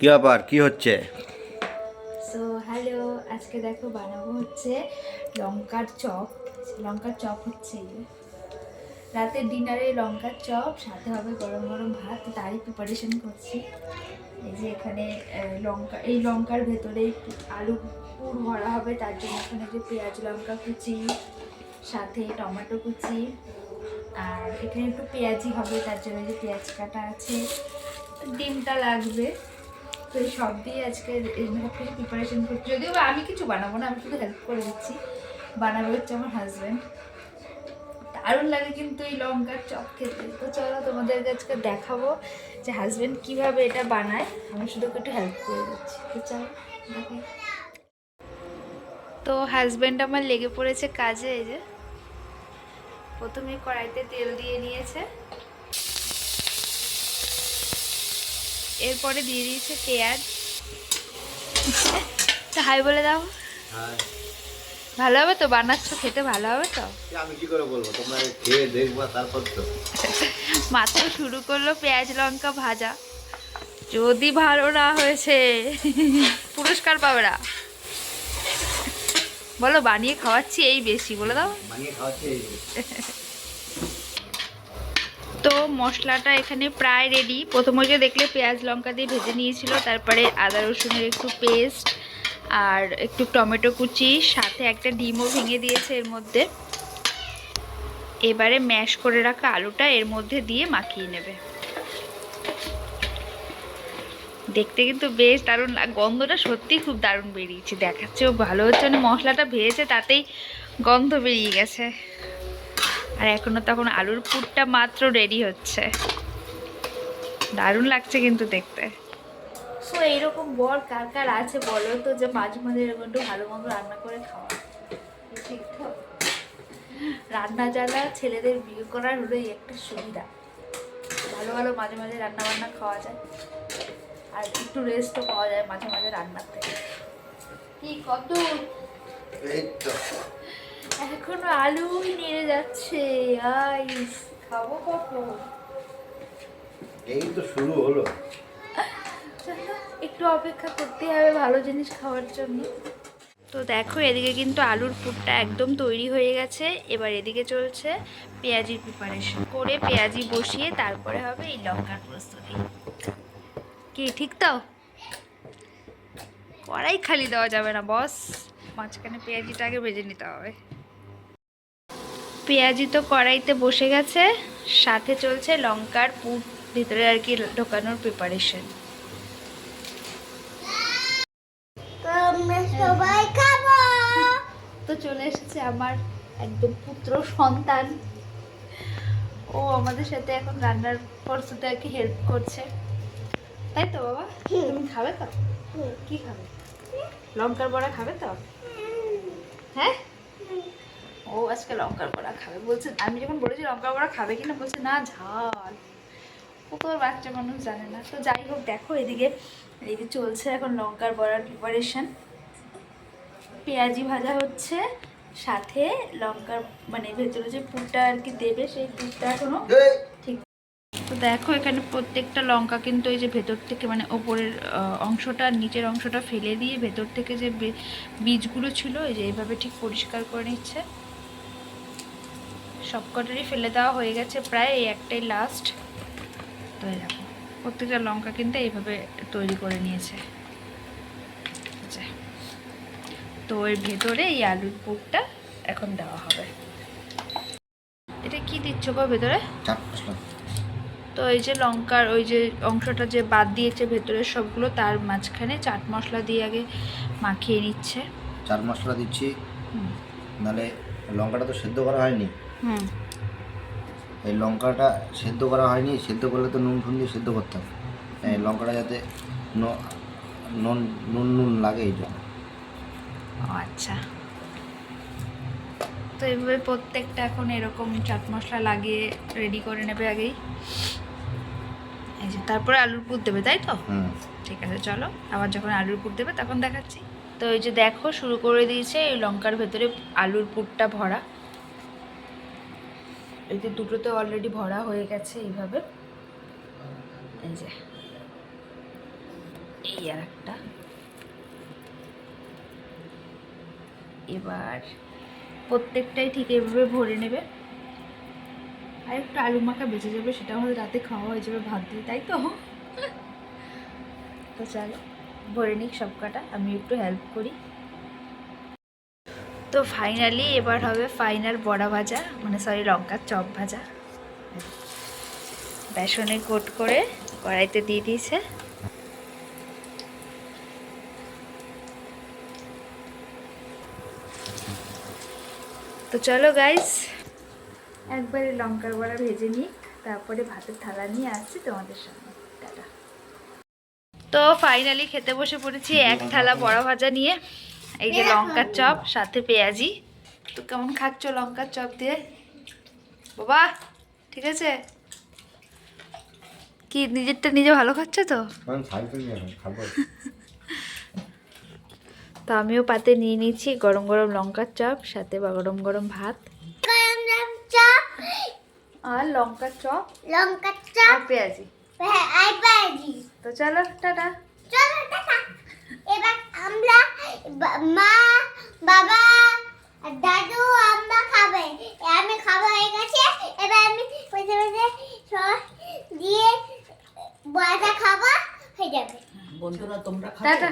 কি ব্যাপার? কি হচ্ছে? সো হ্যালো আজকে দেখো বানাবো হচ্ছে লঙ্কার চপ। লঙ্কার চপ হচ্ছে। রাতের ডিনারে লঙ্কার চপ, সাথে হবে গরম গরম ভাত, তারই প্রিপারেশন করছি। এই যে এখানে লঙ্কা, এই লঙ্কার ভেতরে আলু পুর ভরা হবে, তার জন্য এখানে যে পেঁয়াজ লঙ্কা কুচি, সাথে টমেটো কুচি, আর এখানে একটু পেঁয়াজি হবে, তার জন্য যে পেঁয়াজ কাটা আছে। ডিমটা লাগবে। তো সব দিয়ে আজকে সব কিছু প্রিপারেশন করছি। যদিও আমি কিছু বানাবো না, আমি শুধু হেল্প করে দিচ্ছি। বানাবে হচ্ছে আমার হাজব্যান্ড দারুণ লাগে কিন্তু এই লঙ্কার চপ খেতে। তো চলো তোমাদেরকে আজকে দেখাবো যে হাজব্যান্ড কীভাবে এটা বানায়। আমি শুধু একটু হেল্প করে দিচ্ছি। তো চলো তো হাজব্যান্ড আমার লেগে পড়েছে কাজে, এই যে। প্রথমে কড়াইতে তেল দিয়ে নিয়েছে। এরপরে দিয়ে দিয়েছে পেঁয়াজ। হাই বলে দাও। ভালো হবে তো? বানাচ্ছ খেতে ভালো হবে তো? আমি কি করে বলব? তোমরা খেয়ে দেখবা তারপর তো। মাত্র শুরু করল পেঁয়াজ লঙ্কা ভাজা। যদি ভালো না হয়েছে পুরস্কার পাবে না। বলো বানিয়ে খাওয়াচ্ছি এই বেশি বলে দাও। বানিয়ে খাওয়াচ্ছে এই যে। তো মশলাটা এখানে প্রায় রেডি প্রথমে যে দেখলে পেঁয়াজ লঙ্কা দিয়ে ভেজে নিয়েছিল, তারপরে আদা রসুনের একটু পেস্ট আর একটু টমেটো কুচি, সাথে একটা ডিমও ভেঙে দিয়েছে এর মধ্যে। এবারে ম্যাশ করে রাখা আলুটা এর মধ্যে দিয়ে মাখিয়ে নেবে। দেখতে কিন্তু বেশ দারুণ গন্ধটা সত্যিই খুব দারুণ বেরিয়েছে, দেখাচ্ছেও ভালো হচ্ছে। মানে মশলাটা ভেজেছে তাতেই গন্ধ বেরিয়ে গেছে। আর এখনও তখন আলুর পুরটা মাত্র রেডি হচ্ছে। দারুণ লাগছে কিন্তু দেখতে। সো এইরকম বর কার কার আছে বলো তো যে মাঝে মাঝে এরকম একটু ভালো মতো রান্না করে খাওয়া? ঠিক তো রান্না জানা ছেলেদের বিয়ে করার হলোই একটা সুবিধা। ভালো ভালো মাঝে মাঝে রান্না বান্না খাওয়া যায়। আর একটু রেস্টও পাওয়া যায় মাঝে মাঝে রান্নার থেকে। কি কত এই তো। এখনও আলুই নেড়ে যাচ্ছে আইস। খাব কখন? এই তো শুরু হলো। একটু অপেক্ষা করতে হবে ভালো জিনিস খাওয়ার জন্য। তো দেখো এদিকে কিন্তু আলুর পুরটা একদম তৈরি হয়ে গেছে। এবার এদিকে চলছে পেঁয়াজির প্রিপারেশন করে পেঁয়াজি বসিয়ে তারপরে হবে এই লঙ্কার প্রস্তুতি কি ঠিক তো? কড়াই খালি দেওয়া যাবে না বস। মাঝখানে পেঁয়াজিটা আগে ভেজে নিতে হবে। পেঁয়াজি তো কড়াইতে বসে গেছে সাথে চলছে লঙ্কার পুর ভিতরে আর কি ঢোকানোর প্রিপারেশন তো চলে এসেছে আমার একদম পুত্র সন্তান। ও আমাদের সাথে এখন রান্নার প্রস্তুতে আর কি হেল্প করছে। তাই তো বাবা? তুমি খাবে তো? কি খাবে? লঙ্কার বড়া খাবে তো? হ্যাঁ? ও আজকে লঙ্কার বড়া খাবে। বলছে আমি যখন বলেছি লঙ্কার বড়া খাবে কিনা বলছে না ঝাল। ও তো বাচ্চা মানুষ জানে না। তো যাই হোক দেখো এদিকে এদিকে চলছে এখন লঙ্কার বড়ার প্রিপারেশন পেঁয়াজি ভাজা হচ্ছে সাথে লঙ্কার মানে ভেতরে যে পুরটা আর কি দেবে সেই পুরটা এখনও ঠিক। তো দেখো এখানে প্রত্যেকটা লঙ্কা কিন্তু এই যে ভেতর থেকে মানে ওপরের অংশটা নিচের অংশটা ফেলে দিয়ে ভেতর থেকে যে বীজগুলো ছিল এই যে এইভাবে ঠিক পরিষ্কার করে নিচ্ছে। সবকটারই ফেলে দেওয়া হয়ে গেছে প্রায় এই একটাই লাস্ট তো এই দেখো প্রত্যেকটা লঙ্কা কিন্তু এইভাবে তৈরি করে নিয়েছে। আচ্ছা তো এর ভেতরে এই আলুর পুরটা এখন দেওয়া হবে। এটা কি দিচ্ছ গো ভেতরে? তো এই যে লঙ্কার ওই যে অংশটা যে বাদ দিয়েছে ভেতরের সবগুলো তার মাঝখানে চাট মশলা দিয়ে আগে মাখিয়ে নিচ্ছে। চাট মশলা দিচ্ছি। নালে লঙ্কাটা তো সেদ্ধ করা হয়নি। এই লঙ্কাটা সেদ্ধ করা হয়নি সেদ্ধ করলে তো নুন ঠুন দিয়ে সেদ্ধ করতাম এই লঙ্কাটা যাতে নুন নুন নুন লাগে এই জন্য। আচ্ছা। তো এইভাবে প্রত্যেকটা এখন এরকম চাট মশলা লাগিয়ে রেডি করে নেবে আগেই। এই যে তারপরে আলুর পুর দেবে তাই তো? হুম। ঠিক আছে চলো। আবার যখন আলুর পুর দেবে তখন দেখাচ্ছি। তো এই যে দেখো শুরু করে দিয়েছে এই লঙ্কার ভেতরে আলুর পুরটা ভরা। এই যে দুটোতে অলরেডি ভরা হয়ে গেছে এইভাবে। এই যে। এই আর একটা। এবার প্রত্যেকটাই ঠিক এভাবে ভরে নেবে। আর একটু আলু মাখা বেঁচে যাবে, সেটা আমাদের রাতে খাওয়া হয়ে যাবে ভাত দিয়ে তাই তো? তো চলো, ভরে নিক সব কাটা, আমি একটু হেল্প করি। তো ফাইনালি এবার হবে ফাইনাল বড়া ভাজা মানে সরি লঙ্কার চপ ভাজা। বেসনে কোট করে কড়াইতে দিয়ে দিয়েছে। তো চলো গাইস একবারে লঙ্কার বড়া ভেজে নিই, তারপরে ভাতের থালা নিয়ে আসছি তোমাদের সামনে। তো ফাইনালি খেতে বসে পড়েছি এক থালা বড়া ভাজা নিয়ে। এই যে লঙ্কার চপ সাথে পেঁয়াজি। তো কেমন খাচ্ছ লঙ্কার চপ দিয়ে? বাবা ঠিক আছে? কি নিজেরটা নিজে ভালো খাচ্ছ তো? তো আমিও পাতে নিয়ে নিয়েছি গরম গরম লঙ্কার চপ সাথে বা গরম গরম ভাত। আর লঙ্কার চপ। লঙ্কা আর চপ পেঁয়াজি। হ্যাঁ আই তো চলো টাটা। চলো টাটা। এবার আমরা মা বাবা দাদু আমরা খাবে। আমি খাওয়া হয়ে গেছে। এবার আমি বসে বসে দিয়ে বড়াটা খাব হয়ে যাবে। বন্ধুরা তোমরা খাবে?